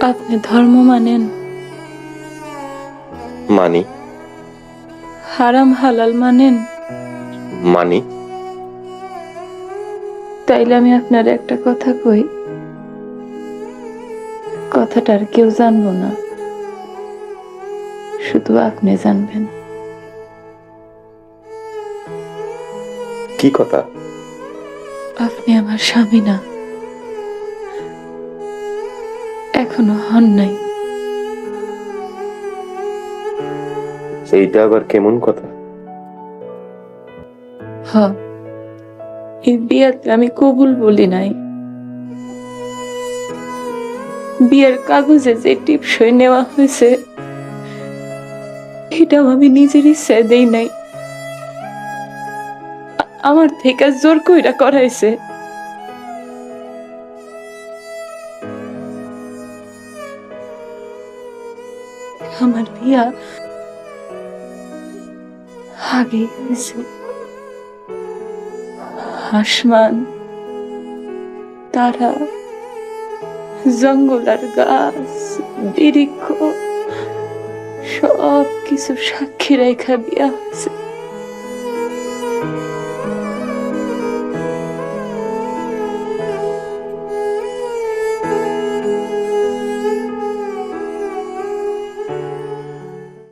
আপনি ধর্ম মানেন। মানি। হারাম হালাল মানেন। মানি। তাইলে আমি আপনার একটা কথা কই। কথাটা আর কেউ জানব না। শুধু আপনি জানবেন। কি কথা? আপনি আমার স্বামী না। এখনও হন নাই। এইটা আবার কেমন কথা? হ। এই বিয়াতে আমি কবুল বলি নাই। বিয়ের কাগজে যে টিপসই নেওয়া হয়েছে এটাও আমি নিজের ইচ্ছায় দেই নাই। আমার থেকে জোর কইরা করাইছে। আমার বিয়া আগে হয়েছে আসমান তারা জঙ্গল আর গাছ বৃক্ষ সব কিছু সাক্ষী রেখা বিয়া হয়েছে